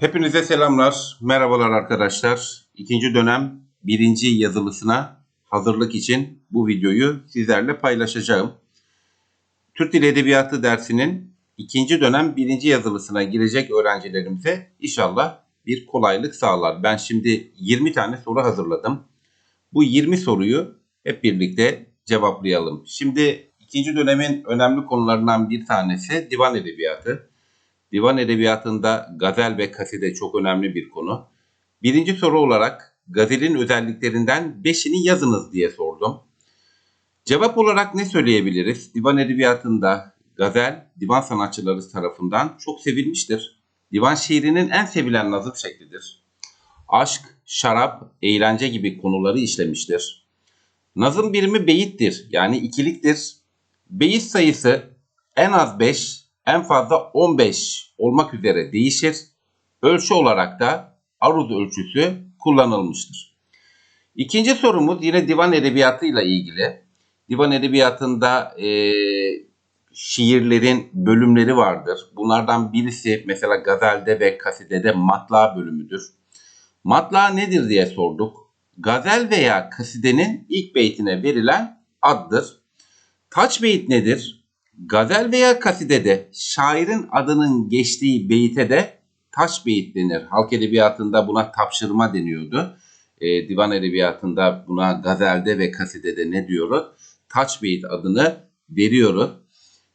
Hepinize selamlar, merhabalar arkadaşlar. İkinci dönem birinci yazılısına hazırlık için bu videoyu sizlerle paylaşacağım. Türk Dili Edebiyatı dersinin ikinci dönem birinci yazılısına girecek öğrencilerimize inşallah bir kolaylık sağlar. Ben şimdi 20 tane soru hazırladım. Bu 20 soruyu hep birlikte cevaplayalım. Şimdi ikinci dönemin önemli konularından bir tanesi divan edebiyatı. Divan edebiyatında gazel ve kaside çok önemli bir konu. Birinci soru olarak gazelin özelliklerinden beşini yazınız diye sordum. Cevap olarak ne söyleyebiliriz? Divan edebiyatında gazel divan sanatçıları tarafından çok sevilmiştir. Divan şiirinin en sevilen nazım şeklidir. Aşk, şarap, eğlence gibi konuları işlemiştir. Nazım birimi beyittir yani ikiliktir. Beyit sayısı en az 5, en fazla 15 olmak üzere değişir. Ölçü olarak da aruz ölçüsü kullanılmıştır. İkinci sorumuz yine divan edebiyatıyla ilgili. Divan edebiyatında e, şiirlerin bölümleri vardır. Bunlardan birisi mesela gazelde ve kasidede matla bölümüdür. Matla nedir diye sorduk. Gazel veya kasidenin ilk beytine verilen addır. Taç beyit nedir? Gazel veya kasidede şairin adının geçtiği beyite de taş beyit denir. Halk edebiyatında buna tapşırma deniyordu. E, divan edebiyatında buna gazelde ve kasidede ne diyoruz? Taç beyit adını veriyoruz.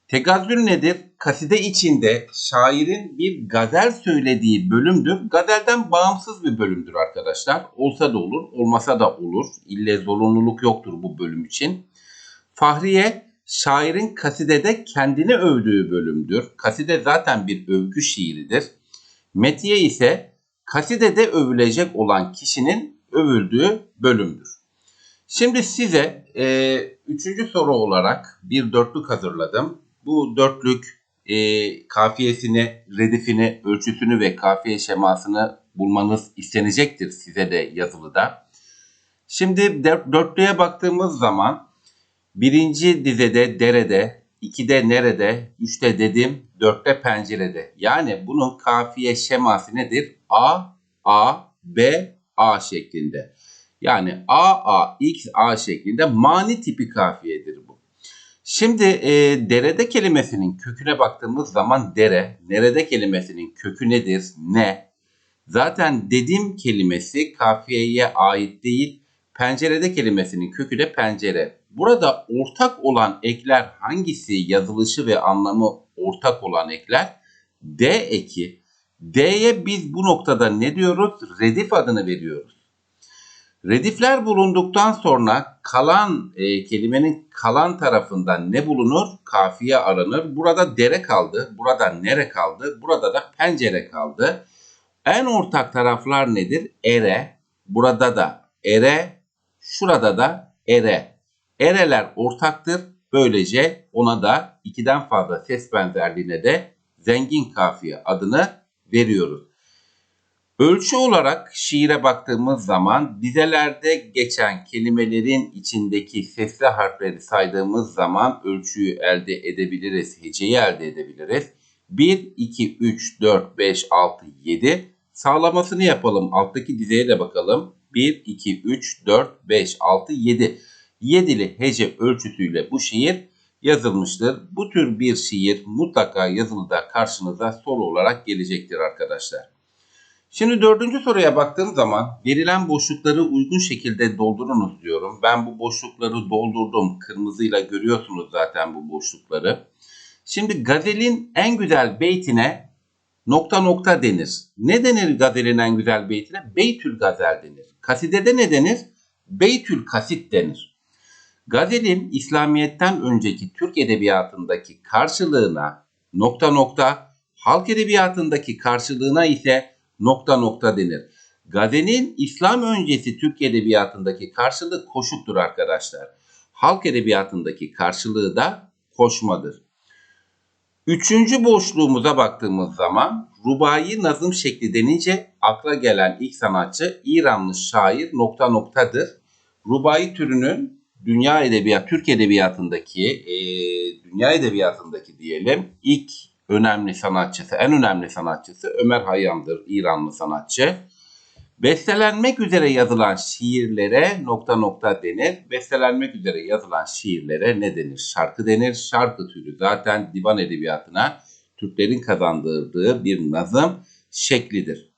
Tegazzül nedir? Kaside içinde şairin bir gazel söylediği bölümdür. Gazelden bağımsız bir bölümdür arkadaşlar. Olsa da olur, olmasa da olur. İlle zorunluluk yoktur bu bölüm için. Fahriye şairin kasidede kendini övdüğü bölümdür. Kaside zaten bir övgü şiiridir. Metiye ise kasidede övülecek olan kişinin övüldüğü bölümdür. Şimdi size e, üçüncü soru olarak bir dörtlük hazırladım. Bu dörtlük e, kafiyesini, redifini, ölçüsünü ve kafiye şemasını bulmanız istenecektir size de yazılıda. Şimdi dörtlüğe baktığımız zaman birinci dizede derede, ikide nerede, üçte dedim, dörtte pencerede. Yani bunun kafiye şeması nedir? A, A, B, A şeklinde. Yani A, A, X, A şeklinde mani tipi kafiyedir bu. Şimdi e, derede kelimesinin köküne baktığımız zaman dere, nerede kelimesinin kökü nedir? Ne? Zaten dedim kelimesi kafiyeye ait değil. Pencerede kelimesinin kökü de pencere. Burada ortak olan ekler hangisi yazılışı ve anlamı ortak olan ekler? D eki. D'ye biz bu noktada ne diyoruz? Redif adını veriyoruz. Redifler bulunduktan sonra kalan e, kelimenin kalan tarafından ne bulunur? Kafiye aranır. Burada dere kaldı. Burada nere kaldı? Burada da pencere kaldı. En ortak taraflar nedir? Ere. Burada da ere. Şurada da ere. Ereler ortaktır. Böylece ona da ikiden fazla ses benzerliğine de zengin kafiye adını veriyoruz. Ölçü olarak şiire baktığımız zaman dizelerde geçen kelimelerin içindeki sesli harfleri saydığımız zaman ölçüyü elde edebiliriz, heceyi elde edebiliriz. 1, 2, 3, 4, 5, 6, 7 sağlamasını yapalım. Alttaki dizeye de bakalım. 1, 2, 3, 4, 5, 6, 7. Yedili hece ölçüsüyle bu şiir yazılmıştır. Bu tür bir şiir mutlaka yazılıda karşınıza soru olarak gelecektir arkadaşlar. Şimdi dördüncü soruya baktığım zaman verilen boşlukları uygun şekilde doldurunuz diyorum. Ben bu boşlukları doldurdum. Kırmızıyla görüyorsunuz zaten bu boşlukları. Şimdi gazelin en güzel beytine nokta nokta denir. Ne denir gazelin en güzel beytine? Beytül gazel denir. Kasidede ne denir? Beytül kasit denir. Gazelin İslamiyet'ten önceki Türk edebiyatındaki karşılığına nokta nokta, halk edebiyatındaki karşılığına ise nokta nokta denir. Gaze'nin İslam öncesi Türk edebiyatındaki karşılığı koşuktur arkadaşlar. Halk edebiyatındaki karşılığı da koşmadır. Üçüncü boşluğumuza baktığımız zaman rubai nazım şekli denince akla gelen ilk sanatçı İranlı şair nokta noktadır. Rubai türünün dünya edebiyat, Türk edebiyatındaki, e, dünya edebiyatındaki diyelim ilk önemli sanatçısı, en önemli sanatçısı Ömer Hayyam'dır, İranlı sanatçı. Bestelenmek üzere yazılan şiirlere nokta nokta denir. Bestelenmek üzere yazılan şiirlere ne denir? Şarkı denir. Şarkı türü zaten divan edebiyatına Türklerin kazandırdığı bir nazım şeklidir.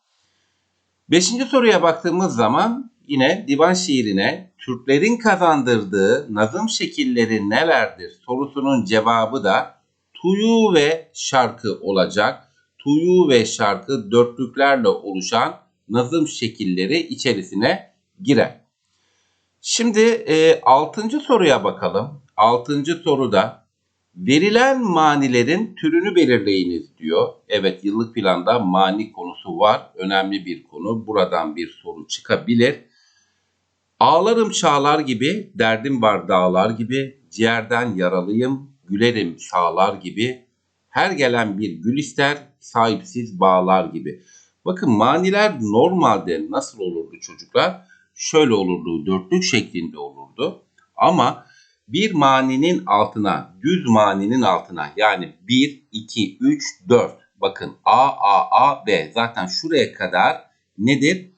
Beşinci soruya baktığımız zaman yine divan şiirine Türklerin kazandırdığı nazım şekilleri nelerdir sorusunun cevabı da tuyu ve şarkı olacak. Tuyu ve şarkı dörtlüklerle oluşan nazım şekilleri içerisine girer. Şimdi e, 6. soruya bakalım. 6. soruda verilen manilerin türünü belirleyiniz diyor. Evet yıllık planda mani konusu var. Önemli bir konu. Buradan bir soru çıkabilir. Ağlarım çağlar gibi, derdim var dağlar gibi, ciğerden yaralıyım, gülerim sağlar gibi, her gelen bir gül ister, sahipsiz bağlar gibi. Bakın maniler normalde nasıl olurdu çocuklar? Şöyle olurdu, dörtlük şeklinde olurdu. Ama bir maninin altına, düz maninin altına yani 1, 2, 3, 4. Bakın A, A, A, B. Zaten şuraya kadar nedir?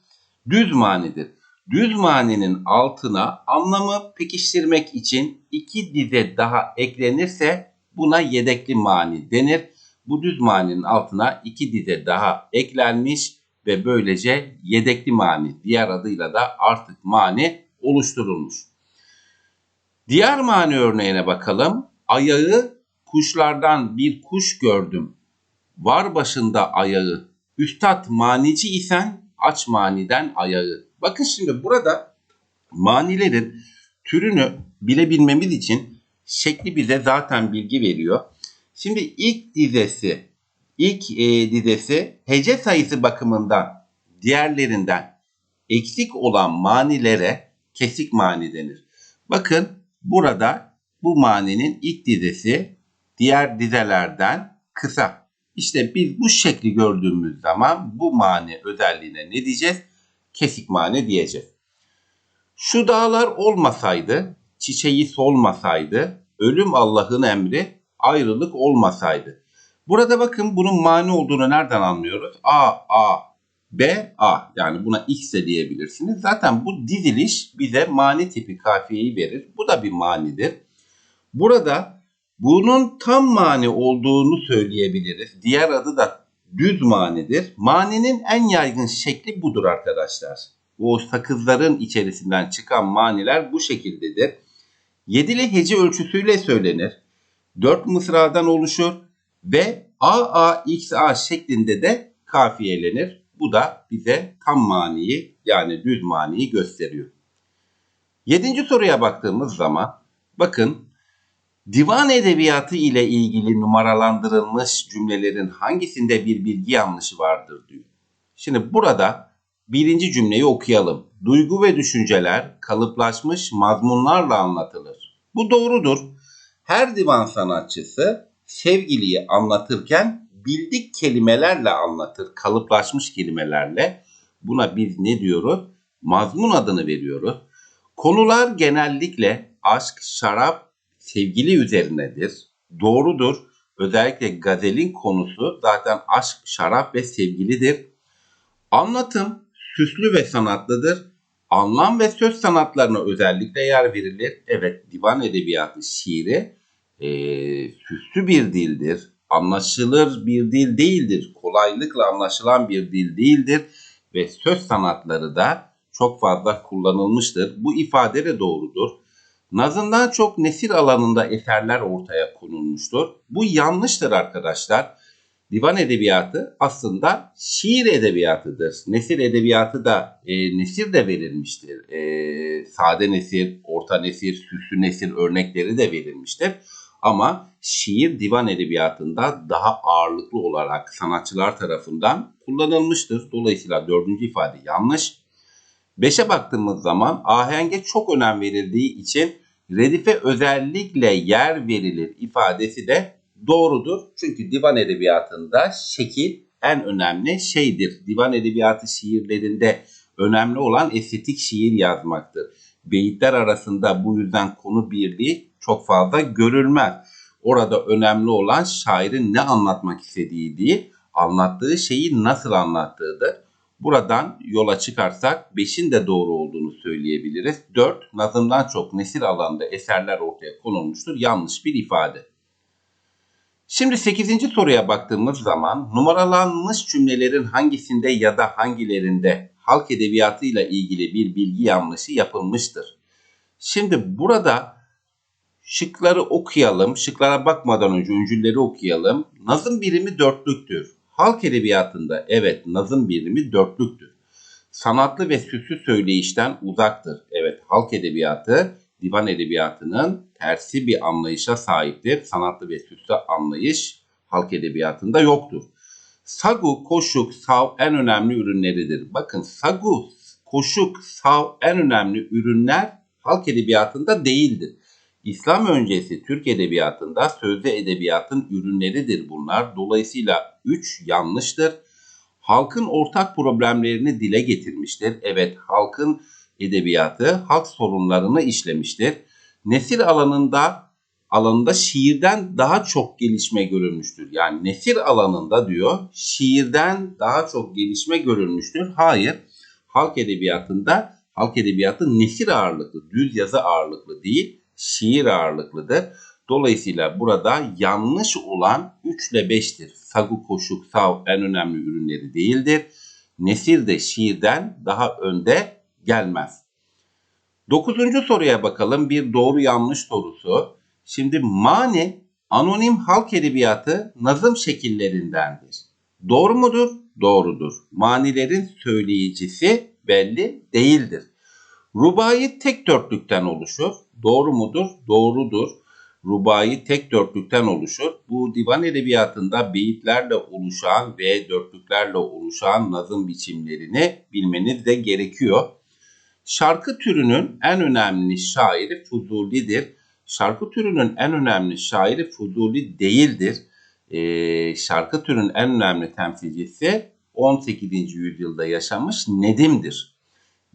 Düz manidir. Düz maninin altına anlamı pekiştirmek için iki dize daha eklenirse buna yedekli mani denir. Bu düz maninin altına iki dize daha eklenmiş ve böylece yedekli mani diğer adıyla da artık mani oluşturulmuş. Diğer mani örneğine bakalım. Ayağı kuşlardan bir kuş gördüm. Var başında ayağı. Üstad manici isen aç maniden ayağı. Bakın şimdi burada manilerin türünü bilebilmemiz için şekli bize zaten bilgi veriyor. Şimdi ilk dizesi, ilk e, dizesi hece sayısı bakımından diğerlerinden eksik olan manilere kesik mani denir. Bakın burada bu maninin ilk dizesi diğer dizelerden kısa. İşte biz bu şekli gördüğümüz zaman bu mani özelliğine ne diyeceğiz? Kesik mani diyeceğiz. Şu dağlar olmasaydı, çiçeği solmasaydı, ölüm Allah'ın emri, ayrılık olmasaydı. Burada bakın bunun mani olduğunu nereden anlıyoruz? A, A, B, A. Yani buna X de diyebilirsiniz. Zaten bu diziliş bize mani tipi kafiyeyi verir. Bu da bir manidir. Burada bunun tam mani olduğunu söyleyebiliriz. Diğer adı da düz manidir. Maninin en yaygın şekli budur arkadaşlar. O sakızların içerisinden çıkan maniler bu şekildedir. Yedili hece ölçüsüyle söylenir. Dört mısradan oluşur ve A, A, X, A şeklinde de kafiyelenir. Bu da bize tam maniyi yani düz maniyi gösteriyor. Yedinci soruya baktığımız zaman bakın divan edebiyatı ile ilgili numaralandırılmış cümlelerin hangisinde bir bilgi yanlışı vardır diyor. Şimdi burada birinci cümleyi okuyalım. Duygu ve düşünceler kalıplaşmış mazmunlarla anlatılır. Bu doğrudur. Her divan sanatçısı sevgiliyi anlatırken bildik kelimelerle anlatır, kalıplaşmış kelimelerle. Buna biz ne diyoruz? Mazmun adını veriyoruz. Konular genellikle aşk, şarap, sevgili üzerinedir. Doğrudur. Özellikle gazelin konusu zaten aşk, şarap ve sevgilidir. Anlatım süslü ve sanatlıdır. Anlam ve söz sanatlarına özellikle yer verilir. Evet, divan edebiyatı şiiri e, süslü bir dildir anlaşılır bir dil değildir. Kolaylıkla anlaşılan bir dil değildir ve söz sanatları da çok fazla kullanılmıştır. Bu ifade de doğrudur. Nazından çok nesir alanında eserler ortaya konulmuştur. Bu yanlıştır arkadaşlar. Divan edebiyatı aslında şiir edebiyatıdır. Nesir edebiyatı da e, nesir de verilmiştir. E, sade nesir, orta nesir, süslü nesir örnekleri de verilmiştir. Ama şiir divan edebiyatında daha ağırlıklı olarak sanatçılar tarafından kullanılmıştır. Dolayısıyla dördüncü ifade yanlış. Beşe baktığımız zaman ahenge çok önem verildiği için redife özellikle yer verilir ifadesi de doğrudur. Çünkü divan edebiyatında şekil en önemli şeydir. Divan edebiyatı şiirlerinde önemli olan estetik şiir yazmaktır. Beyitler arasında bu yüzden konu birliği çok fazla görülmez. Orada önemli olan şairin ne anlatmak istediği değil, anlattığı şeyi nasıl anlattığıdır. Buradan yola çıkarsak 5'in de doğru olduğunu söyleyebiliriz. 4. Nazımdan çok nesil alanında eserler ortaya konulmuştur. Yanlış bir ifade. Şimdi 8. soruya baktığımız zaman numaralanmış cümlelerin hangisinde ya da hangilerinde halk edebiyatıyla ilgili bir bilgi yanlışı yapılmıştır? Şimdi burada şıkları okuyalım. Şıklara bakmadan önce öncülleri okuyalım. Nazım birimi dörtlüktür. Halk edebiyatında evet nazım birimi dörtlüktür. Sanatlı ve süslü söyleyişten uzaktır. Evet halk edebiyatı divan edebiyatının tersi bir anlayışa sahiptir. Sanatlı ve süslü anlayış halk edebiyatında yoktur. Sagu, koşuk, sav en önemli ürünleridir. Bakın sagu, koşuk, sav en önemli ürünler halk edebiyatında değildir. İslam öncesi Türk edebiyatında sözlü edebiyatın ürünleridir bunlar. Dolayısıyla 3 yanlıştır. Halkın ortak problemlerini dile getirmiştir. Evet halkın edebiyatı halk sorunlarını işlemiştir. Nesir alanında alanında şiirden daha çok gelişme görülmüştür. Yani nesir alanında diyor şiirden daha çok gelişme görülmüştür. Hayır halk edebiyatında halk edebiyatı nesir ağırlıklı, düz yazı ağırlıklı değil şiir ağırlıklıdır. Dolayısıyla burada yanlış olan 3 ile 5'tir. Sagu koşuk sav en önemli ürünleri değildir. Nesir de şiirden daha önde gelmez. Dokuzuncu soruya bakalım. Bir doğru yanlış sorusu. Şimdi mani anonim halk edebiyatı nazım şekillerindendir. Doğru mudur? Doğrudur. Manilerin söyleyicisi belli değildir. Rubai tek dörtlükten oluşur. Doğru mudur? Doğrudur. Rubai tek dörtlükten oluşur. Bu divan edebiyatında beyitlerle oluşan ve dörtlüklerle oluşan nazım biçimlerini bilmeniz de gerekiyor. Şarkı türünün en önemli şairi Fuzuli'dir. Şarkı türünün en önemli şairi Fuzuli değildir. Ee, şarkı türünün en önemli temsilcisi 18. yüzyılda yaşamış Nedim'dir.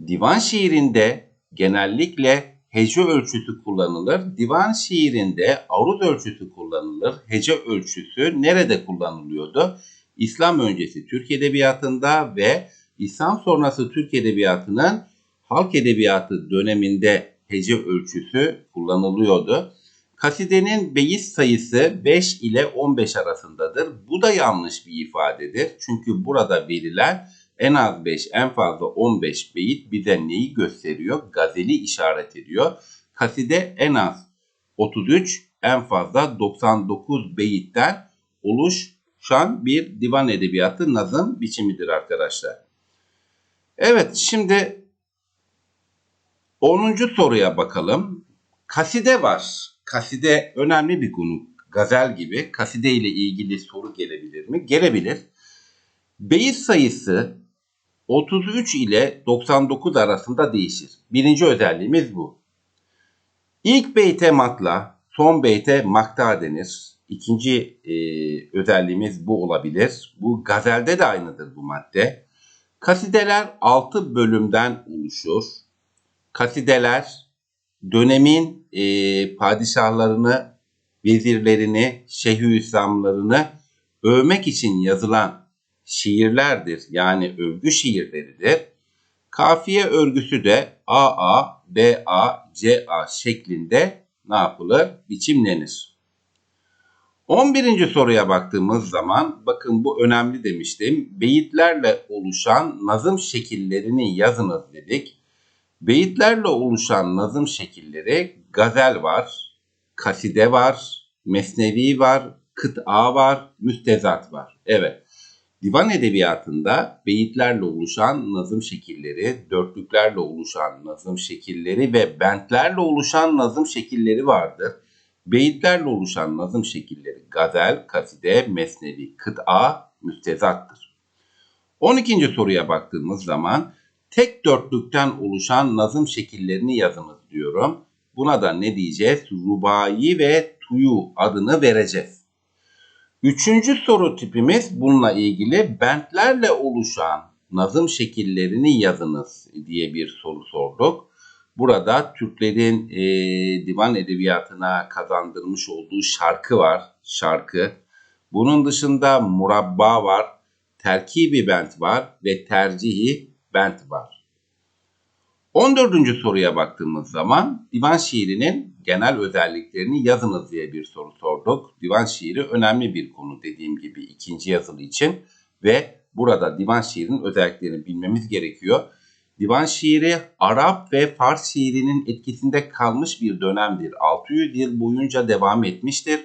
Divan şiirinde genellikle hece ölçüsü kullanılır. Divan şiirinde aruz ölçüsü kullanılır. Hece ölçüsü nerede kullanılıyordu? İslam öncesi Türk edebiyatında ve İslam sonrası Türk edebiyatının halk edebiyatı döneminde hece ölçüsü kullanılıyordu. Kasidenin beyiz sayısı 5 ile 15 arasındadır. Bu da yanlış bir ifadedir. Çünkü burada verilen en az 5, en fazla 15 beyit bize neyi gösteriyor? Gazeli işaret ediyor. Kaside en az 33, en fazla 99 beyitten oluşan bir divan edebiyatı nazım biçimidir arkadaşlar. Evet şimdi 10. soruya bakalım. Kaside var. Kaside önemli bir konu. Gazel gibi. Kaside ile ilgili soru gelebilir mi? Gelebilir. Beyit sayısı 33 ile 99 arasında değişir. Birinci özelliğimiz bu. İlk beyte matla, son beyte makta denir. İkinci e, özelliğimiz bu olabilir. Bu gazelde de aynıdır bu madde. Kasideler 6 bölümden oluşur. Kasideler dönemin e, padişahlarını, vezirlerini, şeyhülislamlarını övmek için yazılan şiirlerdir. Yani övgü şiirleridir. Kafiye örgüsü de AA, BA, CA şeklinde ne yapılır? Biçimlenir. 11. soruya baktığımız zaman bakın bu önemli demiştim. Beyitlerle oluşan nazım şekillerini yazınız dedik. Beyitlerle oluşan nazım şekilleri gazel var, kaside var, mesnevi var, kıta var, müstezat var. Evet. Divan edebiyatında beyitlerle oluşan nazım şekilleri, dörtlüklerle oluşan nazım şekilleri ve bentlerle oluşan nazım şekilleri vardır. Beyitlerle oluşan nazım şekilleri gazel, kaside, mesnevi, kıta, müstezattır. 12. soruya baktığımız zaman tek dörtlükten oluşan nazım şekillerini yazınız diyorum. Buna da ne diyeceğiz? Rubai ve tuyu adını vereceğiz. Üçüncü soru tipimiz bununla ilgili bentlerle oluşan nazım şekillerini yazınız diye bir soru sorduk. Burada Türklerin e, divan edebiyatına kazandırmış olduğu şarkı var. Şarkı. Bunun dışında murabba var. Terkibi bent var ve tercihi bent var. 14. soruya baktığımız zaman divan şiirinin genel özelliklerini yazınız diye bir soru sorduk. Divan şiiri önemli bir konu dediğim gibi ikinci yazılı için ve burada divan şiirinin özelliklerini bilmemiz gerekiyor. Divan şiiri Arap ve Fars şiirinin etkisinde kalmış bir dönemdir. 600 yıl boyunca devam etmiştir.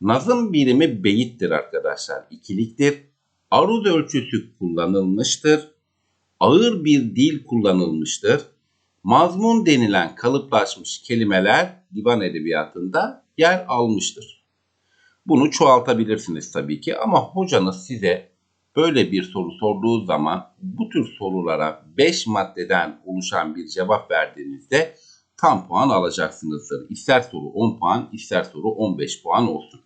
Nazım birimi beyittir arkadaşlar. İkiliktir. Aruz ölçüsü kullanılmıştır. Ağır bir dil kullanılmıştır. Mazmun denilen kalıplaşmış kelimeler divan edebiyatında yer almıştır. Bunu çoğaltabilirsiniz tabii ki ama hocanız size böyle bir soru sorduğu zaman bu tür sorulara 5 maddeden oluşan bir cevap verdiğinizde tam puan alacaksınızdır. İster soru 10 puan, ister soru 15 puan olsun.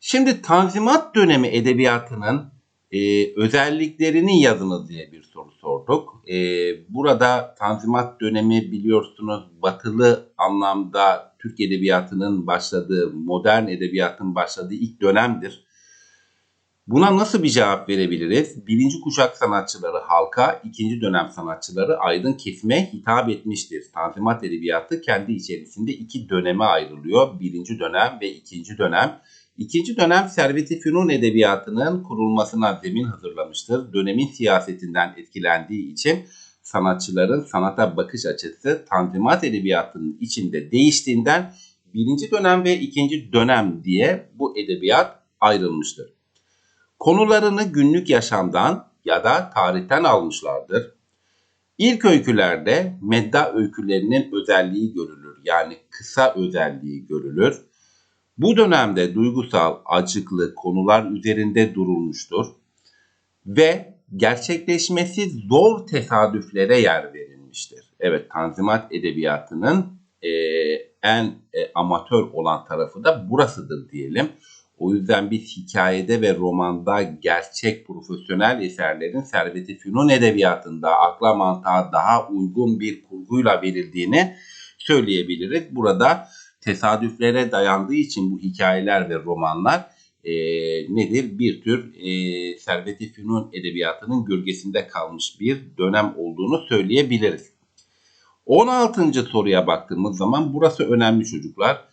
Şimdi Tanzimat dönemi edebiyatının e, özelliklerini yazınız diye bir soru sorduk. E, burada Tanzimat dönemi biliyorsunuz batılı anlamda Türk edebiyatının başladığı, modern edebiyatın başladığı ilk dönemdir. Buna nasıl bir cevap verebiliriz? Birinci kuşak sanatçıları halka, ikinci dönem sanatçıları aydın kesime hitap etmiştir. Tanzimat edebiyatı kendi içerisinde iki döneme ayrılıyor. Birinci dönem ve ikinci dönem. İkinci dönem Servet-i Fünun edebiyatının kurulmasına zemin hazırlamıştır. Dönemin siyasetinden etkilendiği için sanatçıların sanata bakış açısı Tanzimat edebiyatının içinde değiştiğinden birinci dönem ve ikinci dönem diye bu edebiyat ayrılmıştır. Konularını günlük yaşamdan ya da tarihten almışlardır. İlk öykülerde medda öykülerinin özelliği görülür. Yani kısa özelliği görülür. Bu dönemde duygusal, acıklı konular üzerinde durulmuştur ve gerçekleşmesi zor tesadüflere yer verilmiştir. Evet, Tanzimat Edebiyatı'nın e, en e, amatör olan tarafı da burasıdır diyelim. O yüzden biz hikayede ve romanda gerçek profesyonel eserlerin Servet-i Fünun edebiyatında akla mantığa daha uygun bir kurguyla verildiğini söyleyebiliriz. Burada tesadüflere dayandığı için bu hikayeler ve romanlar e, nedir? Bir tür e, Servet-i Fünun edebiyatının gölgesinde kalmış bir dönem olduğunu söyleyebiliriz. 16. soruya baktığımız zaman burası önemli çocuklar.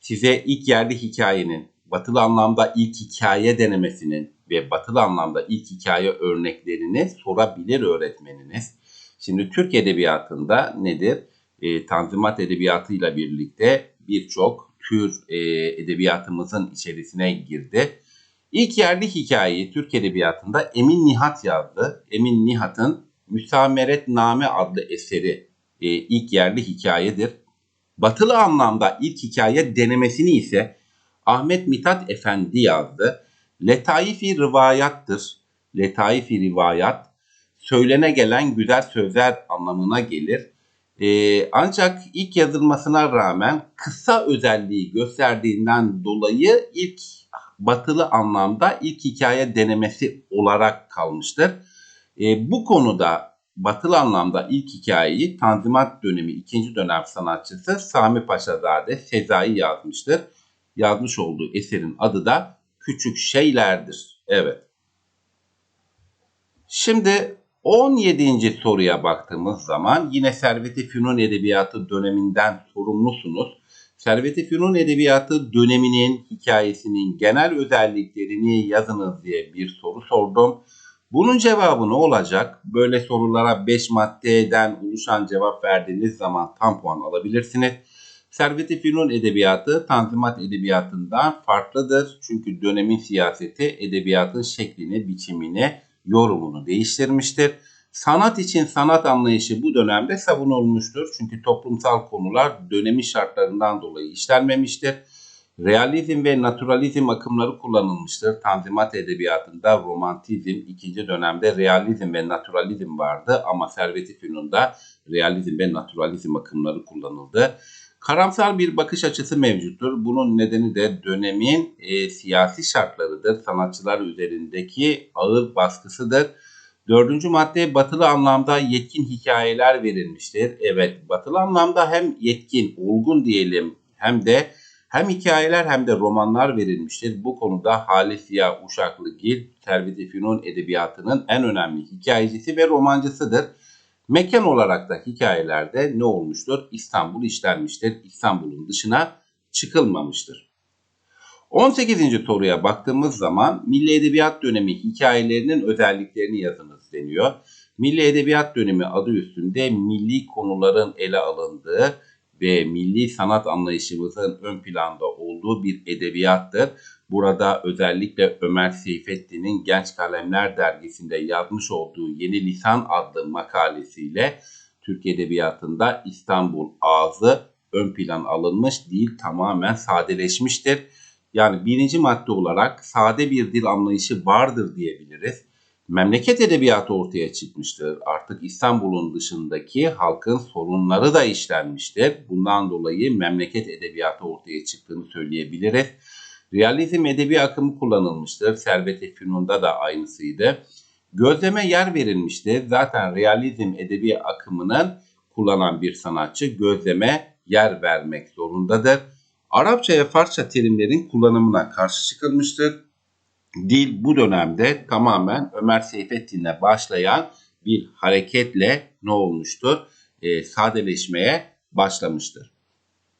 Size ilk yerli hikayenin, batılı anlamda ilk hikaye denemesinin ve batılı anlamda ilk hikaye örneklerini sorabilir öğretmeniniz. Şimdi Türk Edebiyatı'nda nedir? E, Tanzimat Edebiyatı'yla birlikte birçok tür e, edebiyatımızın içerisine girdi. İlk yerli hikayeyi Türk Edebiyatı'nda Emin Nihat yazdı. Emin Nihat'ın Müsameret Name adlı eseri e, ilk yerli hikayedir. Batılı anlamda ilk hikaye denemesini ise Ahmet Mithat Efendi yazdı. Letaifi rivayattır. Letaifi rivayat söylene gelen güzel sözler anlamına gelir. Ee, ancak ilk yazılmasına rağmen kısa özelliği gösterdiğinden dolayı ilk batılı anlamda ilk hikaye denemesi olarak kalmıştır. Ee, bu konuda batılı anlamda ilk hikayeyi Tanzimat dönemi ikinci dönem sanatçısı Sami Paşazade Sezai yazmıştır. Yazmış olduğu eserin adı da Küçük Şeylerdir. Evet. Şimdi 17. soruya baktığımız zaman yine Servet-i Fünun Edebiyatı döneminden sorumlusunuz. Servet-i Fünun Edebiyatı döneminin hikayesinin genel özelliklerini yazınız diye bir soru sordum. Bunun cevabı ne olacak? Böyle sorulara 5 maddeden oluşan cevap verdiğiniz zaman tam puan alabilirsiniz. Servet-i Fünun Edebiyatı Tanzimat Edebiyatı'ndan farklıdır. Çünkü dönemin siyaseti edebiyatın şeklini, biçimini, yorumunu değiştirmiştir. Sanat için sanat anlayışı bu dönemde savunulmuştur. Çünkü toplumsal konular dönemi şartlarından dolayı işlenmemiştir. Realizm ve naturalizm akımları kullanılmıştır. Tanzimat edebiyatında romantizm, ikinci dönemde realizm ve naturalizm vardı ama Servet-i Fünun'da realizm ve naturalizm akımları kullanıldı. Karamsar bir bakış açısı mevcuttur. Bunun nedeni de dönemin e, siyasi şartlarıdır. Sanatçılar üzerindeki ağır baskısıdır. Dördüncü madde batılı anlamda yetkin hikayeler verilmiştir. Evet batılı anlamda hem yetkin, olgun diyelim hem de hem hikayeler hem de romanlar verilmiştir. Bu konuda Halis Ziya Uşaklıgil, Servet-i Fünun Edebiyatı'nın en önemli hikayecisi ve romancısıdır. Mekan olarak da hikayelerde ne olmuştur? İstanbul işlenmiştir. İstanbul'un dışına çıkılmamıştır. 18. soruya baktığımız zaman Milli Edebiyat dönemi hikayelerinin özelliklerini yazınız deniyor. Milli Edebiyat dönemi adı üstünde milli konuların ele alındığı ve milli sanat anlayışımızın ön planda olduğu bir edebiyattır. Burada özellikle Ömer Seyfettin'in Genç Kalemler dergisinde yazmış olduğu Yeni Lisan adlı makalesiyle Türk Edebiyatı'nda İstanbul ağzı ön plan alınmış değil tamamen sadeleşmiştir. Yani birinci madde olarak sade bir dil anlayışı vardır diyebiliriz. Memleket edebiyatı ortaya çıkmıştır. Artık İstanbul'un dışındaki halkın sorunları da işlenmiştir. Bundan dolayı memleket edebiyatı ortaya çıktığını söyleyebiliriz. Realizm edebi akımı kullanılmıştır. Servet-i Fünun'da da aynısıydı. Gözleme yer verilmiştir. Zaten realizm edebi akımının kullanan bir sanatçı gözleme yer vermek zorundadır. Arapça ve Farsça terimlerin kullanımına karşı çıkılmıştır. Dil bu dönemde tamamen Ömer Seyfettin'le başlayan bir hareketle ne olmuştur? E, sadeleşmeye başlamıştır.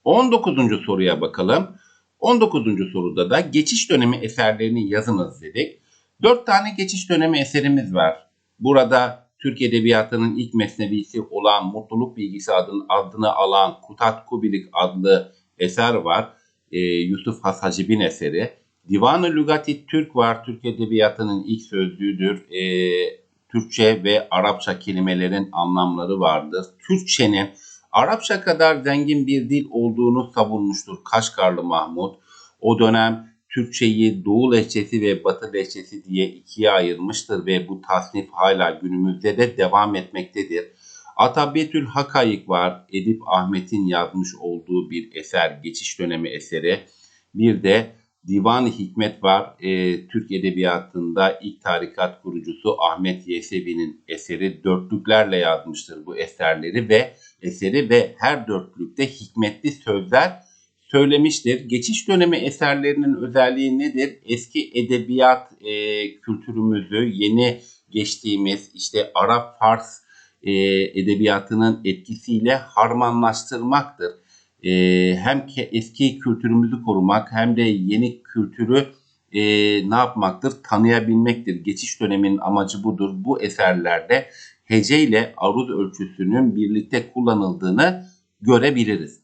19. soruya bakalım. 19. soruda da geçiş dönemi eserlerini yazınız dedik. 4 tane geçiş dönemi eserimiz var. Burada Türk Edebiyatı'nın ilk mesnevisi olan Mutluluk Bilgisi adını, adını alan Kutat Kubilik adlı eser var. E, Yusuf Has Hacib'in eseri. Divan-ı Lügati Türk var. Türk Edebiyatı'nın ilk sözlüğüdür. E, Türkçe ve Arapça kelimelerin anlamları vardır. Türkçenin Arapça kadar zengin bir dil olduğunu savunmuştur Kaşgarlı Mahmut. O dönem Türkçeyi Doğu lehçesi ve Batı lehçesi diye ikiye ayırmıştır ve bu tasnif hala günümüzde de devam etmektedir. Atabetül Hakayık var. Edip Ahmet'in yazmış olduğu bir eser, geçiş dönemi eseri. Bir de Divan-ı Hikmet var. E, Türk Edebiyatı'nda ilk tarikat kurucusu Ahmet Yesevi'nin eseri dörtlüklerle yazmıştır bu eserleri ve eseri ve her dörtlükte hikmetli sözler söylemiştir. Geçiş dönemi eserlerinin özelliği nedir? Eski edebiyat e, kültürümüzü yeni geçtiğimiz işte Arap Fars e, edebiyatının etkisiyle harmanlaştırmaktır. E, hem ki eski kültürümüzü korumak hem de yeni kültürü e, ne yapmaktır? Tanıyabilmektir. Geçiş döneminin amacı budur. Bu eserlerde hece ile aruz ölçüsünün birlikte kullanıldığını görebiliriz.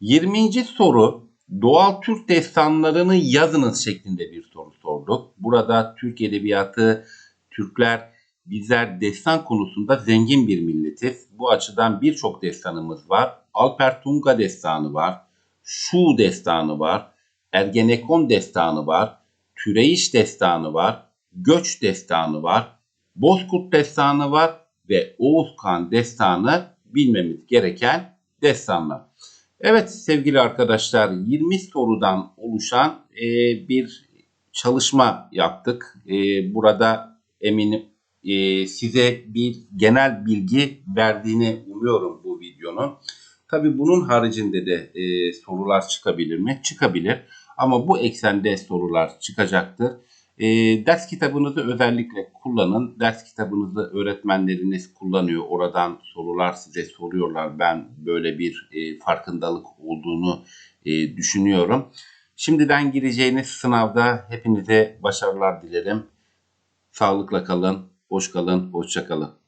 20. soru doğal Türk destanlarını yazınız şeklinde bir soru sorduk. Burada Türk edebiyatı, Türkler bizler destan konusunda zengin bir milletiz. Bu açıdan birçok destanımız var. Alper Tunga destanı var. Şu destanı var. Ergenekon destanı var. Türeyiş destanı var. Göç destanı var. Bozkurt destanı var ve Oğuzkan destanı bilmemiz gereken destanlar. Evet sevgili arkadaşlar 20 sorudan oluşan e, bir çalışma yaptık. E, burada eminim e, size bir genel bilgi verdiğini umuyorum bu videonun. Tabi bunun haricinde de e, sorular çıkabilir mi? Çıkabilir. Ama bu eksende sorular çıkacaktır. E, ders kitabınızı özellikle kullanın. Ders kitabınızı öğretmenleriniz kullanıyor. Oradan sorular size soruyorlar. Ben böyle bir e, farkındalık olduğunu e, düşünüyorum. Şimdiden gireceğiniz sınavda hepinize başarılar dilerim. Sağlıkla kalın, hoş kalın, hoşça kalın.